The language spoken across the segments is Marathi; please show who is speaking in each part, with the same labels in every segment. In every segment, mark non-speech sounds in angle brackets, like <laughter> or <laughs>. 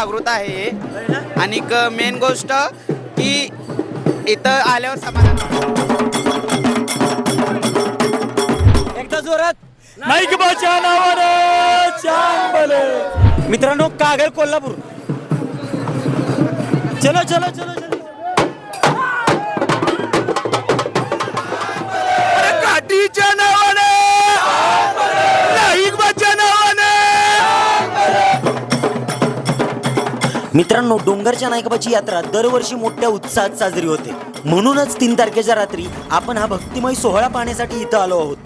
Speaker 1: जागृत आहे. आणि मेन गोष्ट की इथं आल्यावर समाधान
Speaker 2: एकदा जोरात. नाईकबाच्या नावानं चांबल मित्रांनो कागल कोल्हापूर. चलो चलो चलो चलो.
Speaker 1: काठीच्या
Speaker 2: मित्रांनो डोंगरच्या नायकबाची यात्रा दरवर्षी मोठ्या उत्साहात साजरी होते. म्हणूनच तीन तारखेच्या रात्री आपण हा भक्तिमय सोहळा पाहण्यासाठी इथं आलो आहोत.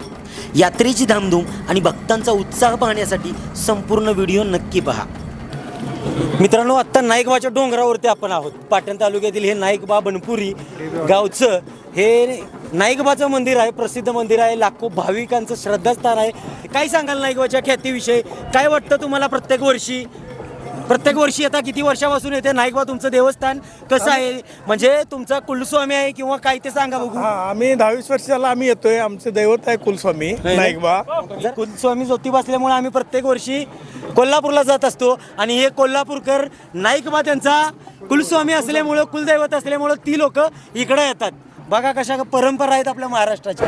Speaker 2: यात्रेची धामधूम आणि भक्तांचा उत्साह पाहण्यासाठी संपूर्ण व्हिडिओ नक्की पहा. मित्रांनो आत्ता नाईकबाच्या डोंगरावरती आपण आहोत. पाटण तालुक्यातील हे नाईकबा बनपुरी गावचं हे नाईकबाचं मंदिर आहे प्रसिद्ध मंदिर आहे. लाखो भाविकांचं श्रद्धास्थान आहे. काय सांगाल नाईकबाच्या ख्यातीविषयी? काय वाटतं तुम्हाला प्रत्येक वर्षी? प्रत्येक वर्षी आता किती वर्षापासून येते? नाईकबा तुमचं देवस्थान कसं आहे? म्हणजे तुमचा कुलस्वामी आहे किंवा काय ते सांगा बघू.
Speaker 3: हा आम्ही दहावीस वर्षाला आम्ही येतोय. आमचे दैवत आहे कुलस्वामी. नाईकबा
Speaker 2: जर कुलस्वामी ज्योतिबा असल्यामुळे आम्ही प्रत्येक वर्षी कोल्हापूरला जात असतो. आणि हे कोल्हापूरकर नाईकबा त्यांचा कुलस्वामी असल्यामुळं कुलदैवत असल्यामुळं ती लोक इकडे येतात. बघा कशा परंपरा आहेत आपल्या महाराष्ट्राच्या.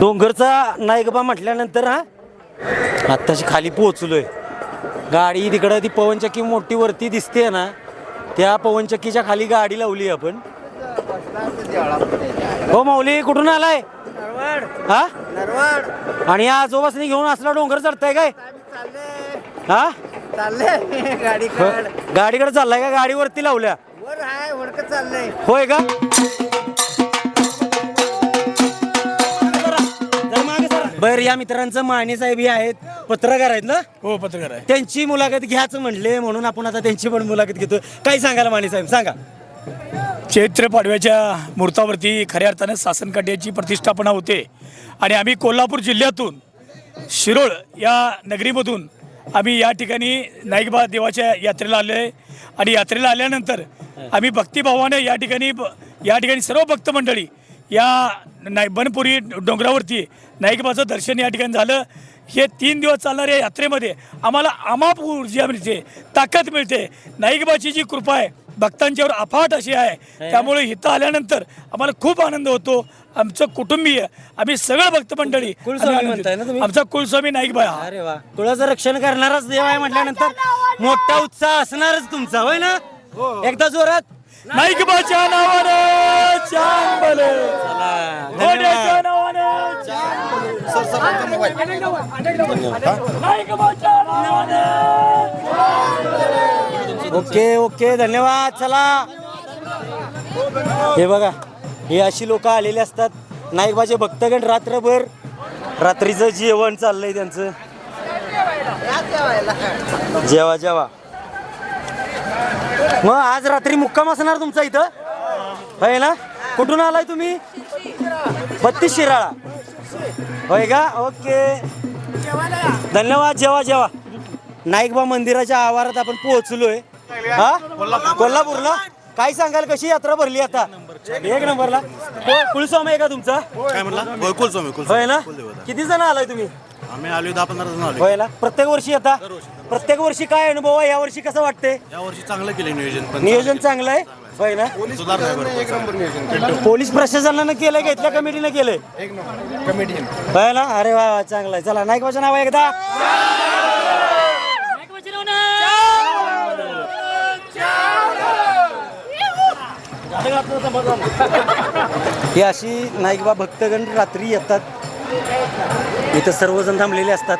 Speaker 2: डोंगरचा नाईकबा म्हटल्यानंतर हा आत्ताशी खाली पोहोचलोय. गाडी तिकडं ती पवनचक्की मोठी वरती दिसते ना त्या पवनचक्कीच्या खाली गाडी लावली आपण. हो माऊली कुठून आलाय? हा? आणि या आजोबासनी घेऊन असला डोंगर चढताय काय? हा? गाडीकडे. चाललाय का? गाडीवरती लावल्या?
Speaker 4: होय
Speaker 2: का? बर या मित्रांचं माने साहेब हे आहेत. पत्रकार आहेत ना?
Speaker 3: हो पत्रकार आहे.
Speaker 2: त्यांची मुलाखत घ्यायचं म्हणले म्हणून आपण आता त्यांची पण मुलाखत घेतो काय सांगाल माने साहेब? सांगा.
Speaker 3: चैत्र पाडव्याच्या मुहूर्तावरती खऱ्या अर्थानं शासन काट्याची प्रतिष्ठापना होते. आणि आम्ही कोल्हापूर जिल्ह्यातून शिरोळ या नगरीमधून आम्ही या ठिकाणी नाईकबा देवाच्या यात्रेला आलो आहे. आणि यात्रेला आल्यानंतर आम्ही भक्तिभावाने या ठिकाणी या ठिकाणी सर्व भक्त मंडळी या नाय बनपुरी डोंगरावरती नाईकबाचं दर्शन या ठिकाणी झालं. हे तीन दिवस चालणाऱ्या यात्रेमध्ये आम्हाला अमाप ऊर्जा मिळते ताकद मिळते. नाईकबाची जी कृपा आहे भक्तांच्यावर अफाट अशी आहे त्यामुळे इथं आल्यानंतर आम्हाला खूप आनंद होतो. आमचं कुटुंबीय आम्ही सगळं भक्त मंडळी
Speaker 2: कुलस्वामी
Speaker 3: आम्ही
Speaker 2: म्हणताय ना तुम्ही?
Speaker 3: आमचा कुलस्वामी नाईकबा हा.
Speaker 2: अरे वा. कुळाचं रक्षण करणाराच देव आहे म्हटल्यानंतर मोठा उत्साह असणारच तुमचा होय ना? एकदा जोरात.
Speaker 3: नावानं चांबल घोड्याच्या नावानं नावानं
Speaker 2: ओके ओके धन्यवाद चला. हे बघा हे अशी लोक आलेली असतात. नाईकबाचे भक्तगण रात्रभर रात्रीचं जेवण चाललंय त्यांचं. जेवा जेवा. मग आज रात्री मुक्काम असणार तुमचा इथं? होय ना? कुठून आलाय तुम्ही? बत्तीस शिराळा. होय का? ओके. धन्यवाद जेवा जेवा. नाईकबा मंदिराच्या आवारात आपण पोहोचलोय. हा? कोल्हापूरला? काय सांगाल कशी यात्रा भरली आता? एक नंबरला. कुलस्वामी आहे का तुमचा?
Speaker 5: काय म्हणला? कुलस्वामी
Speaker 2: होय ना. किती जण आलाय तुम्ही?
Speaker 5: आम्ही आलो दहा पंधरा जण आलो.
Speaker 2: होय ना प्रत्येक वर्षी येता? प्रत्येक वर्षी काय अनुभव आहे? या वर्षी कसं वाटते
Speaker 5: या वर्षी चांगलं केलं नियोजन पण.
Speaker 2: नियोजन चांगलं आहे? होय ना?
Speaker 5: सुधारणा आहे भरपूर.
Speaker 2: पोलीस प्रशासनानं केलंय का? इथल्या कमिटीनं केलंय? होय ना? अरे वा वा चांगलं आहे. चला नाईकबाचं नाव आहे एकदा. <laughs> ही अशी नाईकबा भक्तगण रात्री येतात. इथं सर्वजण थांबलेले असतात.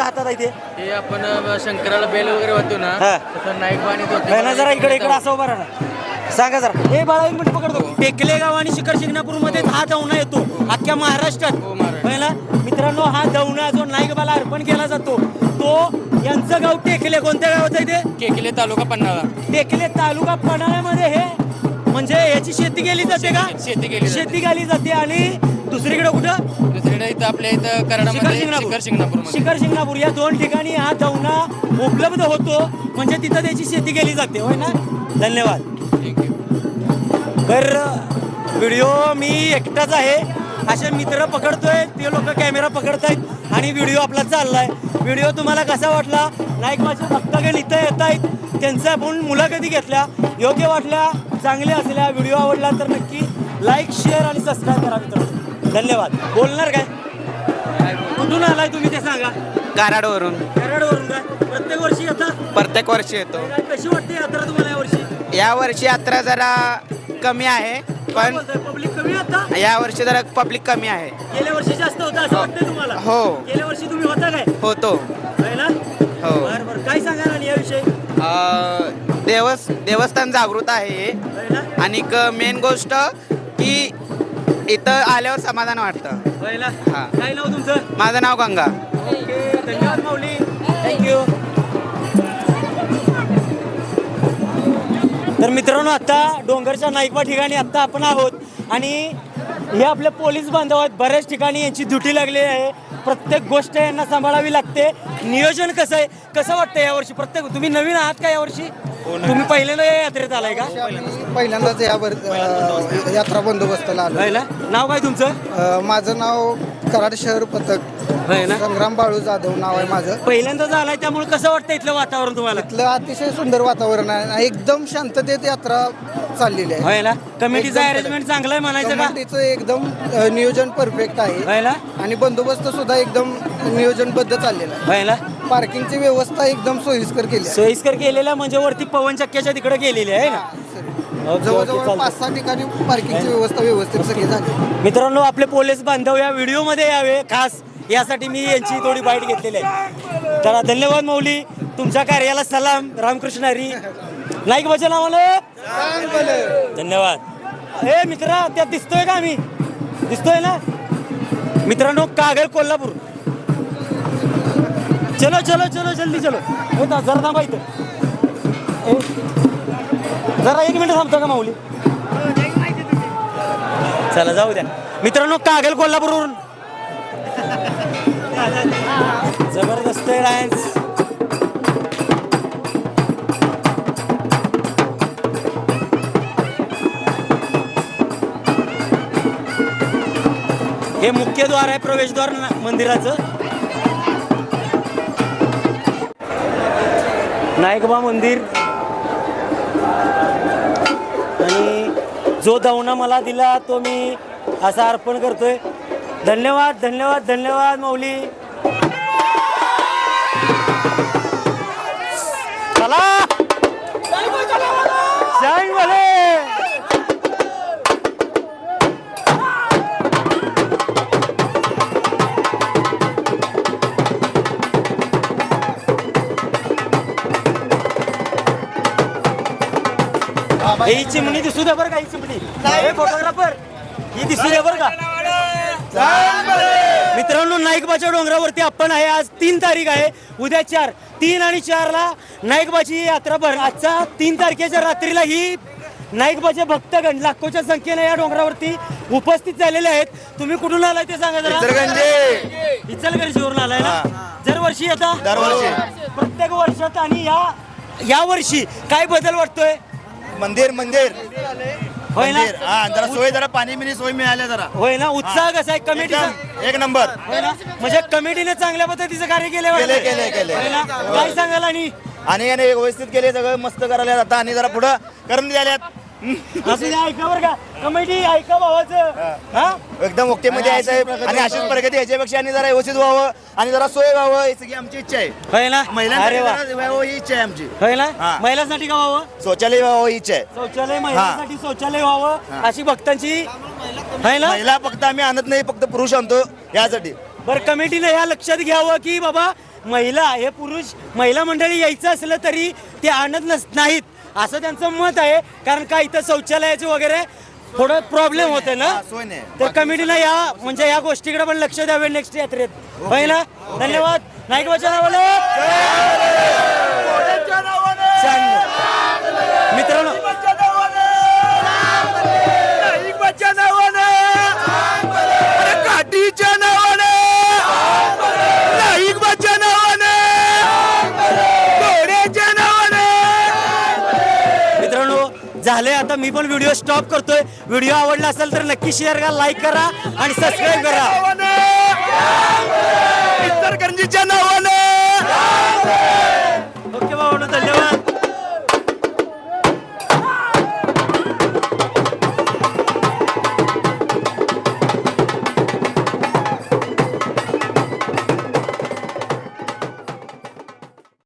Speaker 2: तुझ्या हातात आहे ते?
Speaker 6: हे आपण शंकराला बेल वगैरे होतो ना
Speaker 2: हा.
Speaker 6: तसं नाईक
Speaker 2: नाही ना जरा इकडे इकडे असं उभा राहा सांगा जरा. हे बाळा एक मिनिट पकडतो. टेकले गाव आणि शिखर शिंगणापूरमध्ये हा दौना येतो अख्ख्या महाराष्ट्रात. पहिला मित्रांनो हा दौना जो नाईकबाला अर्पण केला जातो तो यांचं गाव टेकले. कोणत्या आहे ते?
Speaker 6: केकले तालुका पन्हाळा.
Speaker 2: टेकले तालुका पन्हाळ्यामध्ये हे म्हणजे याची शेती केली जाते का?
Speaker 6: शेती केली जाते.
Speaker 2: शेती केली जाते आणि दुसरीकडे कुठं?
Speaker 6: दुसरीकडे इथं आपल्या इथं
Speaker 2: शिखर
Speaker 6: कराडामध्ये शिखर शिंगणापूर.
Speaker 2: शिखर शिंगणापूर. या दोन ठिकाणी हा दौना उपलब्ध होतो. म्हणजे तिथं त्याची शेती केली जाते. होय ना? धन्यवाद. तर व्हिडिओ मी एकटाच आहे. असे मित्र पकडतोय. ते लोक कॅमेरा पकडतायत आणि व्हिडिओ आपला चाललाय. व्हिडिओ तुम्हाला कसा वाटला? नाईक माझे भक्तगण इथं येत आहेत त्यांच्या आपण मुलाखती घेतल्या. योग्य वाटल्या? चांगल्या असल्या व्हिडिओ आवडला तर नक्की लाईक शेअर आणि सबस्क्राईब करा मित्रांनो. धन्यवाद. बोलणार काय? कुठून आलाय तुम्ही ते सांगा.
Speaker 1: कराडवरून.
Speaker 2: कराडवरून काय? प्रत्येक वर्षी येता?
Speaker 1: प्रत्येक वर्षी येतो.
Speaker 2: काय कशी वाटते यात्रा तुम्हाला यावर्षी
Speaker 1: या वर्षी यात्रा जरा कमी आहे पण
Speaker 2: पब्लिक कमी आता?
Speaker 1: या वर्षी जरा पब्लिक कमी आहे.
Speaker 2: गेल्या वर्षी जास्त होतं असं वाटतंय तुम्हाला?
Speaker 1: हो.
Speaker 2: गेल्या वर्षी तुम्ही होता काय?
Speaker 1: होतो. देवस देवस्थान जागृत आहे हे. आणि मेन गोष्ट की इथं आल्यावर समाधान वाटतं. हा.
Speaker 2: काय नाव तुमचं?
Speaker 1: माझं नाव गंगा.
Speaker 2: ओके. धन्यवाद माऊली. थँक्यू तर मित्रांनो आता डोंगरच्या नाईकवा ठिकाणी आता आपण आहोत. आणि हे आपले पोलीस बांधव आहेत. बऱ्याच ठिकाणी यांची ड्युटी लागलेली आहे. प्रत्येक गोष्ट यांना सांभाळावी लागते. नियोजन कसं आहे? कसं वाटतं यावर्षी? प्रत्येक तुम्ही नवीन आहात का यावर्षी? तुम्ही पहिल्यांदा या यात्रेत आलाय का?
Speaker 7: पहिल्यांदाच यावर यात्रा बंदोबस्ताला आलो
Speaker 2: पहिला नाव काय तुमचं?
Speaker 7: माझं नाव कराड शहर पथक.
Speaker 2: ना?
Speaker 7: संग्राम बाळू जाधव नाव आहे माझं.
Speaker 2: पहिल्यांदाच आलाय त्यामुळे कसं वाटतं इथलं वातावरण तुम्हाला?
Speaker 7: इथलं अतिशय सुंदर वातावरण आहे आणि एकदम शांततेत यात्रा चाललेली आहे.
Speaker 2: होय ना? कमिटीचं
Speaker 7: एकदम
Speaker 2: अरेंजमेंट चांगलं आहे म्हणायचं का?
Speaker 7: कमिटीचं एकदम अ, नियोजन परफेक्ट आहे. आणि बंदोबस्त सुद्धा एकदम नियोजनबद्ध चाललेला आहे. पार्किंगची व्यवस्था एकदम सोयीस्कर केली आहे.
Speaker 2: सोयीस्कर केलेला म्हणजे वरती पवन चक्क्याच्या तिकडे गेलेली आहे ना?
Speaker 7: जवळजवळ
Speaker 2: चालतंय.
Speaker 7: पाच सहा ठिकाणी पार्किंगची व्यवस्था व्यवस्थित सगळी झाली.
Speaker 2: मित्रांनो आपले पोलीस बांधव या व्हिडिओमध्ये यावे. खास यासाठी मी यांची थोडी बाईट घेतलेली आहे. तर धन्यवाद मौली. तुमच्या कार्याला सलाम. रामकृष्ण हरी. नाईक बचन आम्हाला. धन्यवाद. ए मित्रा त्यात दिसतोय का आम्ही? दिसतोय ना? मित्रांनो कागल कोल्हापूर. चलो चलो चलो जल्दी चलो. हो ना जरा थांबा इथं. ए, जरा एक मिनिट थांबतो का माऊली? चला जाऊ द्या. मित्रांनो कागल कोल्हापूरवरून. जबरदस्त आहे डान्स हे मुख्य द्वार आहे प्रवेशद्वार मंदिराचं. नायकबा मंदिर. आणि जो दावणा मला दिला तो मी असा अर्पण करतोय. धन्यवाद धन्यवाद धन्यवाद माऊली. चला. जय ही चिमणी दिसू द्या बरं का ही चिमणी. हे फोटोग्राफर ही दिसू द्या बरं का. मित्रांनो नाईकबाच्या डोंगरावरती आपण आहे. आज तीन तारीख आहे. उद्या चार. तीन आणि चारला नाईकबाची यात्रा भर आजचा तीन तारखेच्या रात्रीला ही नाईकबाचे भक्तगण लाखोच्या संख्येने या डोंगरावरती उपस्थित झालेले आहेत. तुम्ही कुठून आलाय ते सांगा जरा. इचलगंजीवरून आलाय ना? दरवर्षी येता?
Speaker 8: दरवर्षी.
Speaker 2: प्रत्येक वर्षात आणि या या वर्षी. काय बदल वाटतोय?
Speaker 8: मंदिर मंदिर.
Speaker 2: होय ना?
Speaker 8: मंदिर. हा जरा सोय जरा पाणी बिनी सोय मिळाल्या जरा.
Speaker 2: होय ना? उत्साह कसा आहे?
Speaker 8: एकदम एक नंबर.
Speaker 2: होय ना? म्हणजे कमिटीने चांगल्या पद्धतीचं कार्य केलं
Speaker 8: केलंय, केलंय, केलंय.
Speaker 2: होय ना? काय सांगाल आणि?
Speaker 8: आणि याने व्यवस्थित केले सगळं मस्त करायला आता आणि जरा पुढं करून द्याल्यात
Speaker 2: असं ऐका बरं का. कमिटी ऐका भावाचं. हा?
Speaker 8: एकदम ओके मध्ये यायचं आणि अशीच प्रगती याच्यापेक्षा आणि जरा व्यवस्थित व्हावं आणि जरा सोय व्हावं ही सगळी आमची इच्छा आहे.
Speaker 2: होय ना?
Speaker 8: महिलांसाठी
Speaker 2: अरे वा.
Speaker 8: जरा व्हावं ही इच्छा आहे आमची.
Speaker 2: होय ना?
Speaker 8: हा.
Speaker 2: महिलांसाठी का व्हावं?
Speaker 8: शौचालय व्हावं ही इच्छा आहे.
Speaker 2: शौचालय महिलांसाठी शौचालय व्हावं अशी भक्तांची होय ना?
Speaker 8: महिला फक्त आम्ही आणत नाही फक्त पुरुष आणतो यासाठी.
Speaker 2: बरं कमिटीने ह्या लक्षात घ्यावं की बाबा महिला हे पुरुष महिला मंडळी यायचं असलं तरी ते आणत नस नाहीत. असं त्यांचं मत आहे. कारण का इथं शौचालयाचे वगैरे थोडं प्रॉब्लेम होते ना
Speaker 8: सोय नाही
Speaker 2: तर कमिटीनं या म्हणजे या गोष्टीकडे पण लक्ष द्यावे नेक्स्ट यात्रेत होय ना धन्यवाद नाईक वचनावाले मित्रांनो मित्रांनो झाले आता मी पण व्हिडिओ स्टॉप करतोय. व्हिडिओ आवडला असेल तर नक्की शेअर करा लाईक करा आणि सबस्क्राईब करा.
Speaker 8: इतर नावानं.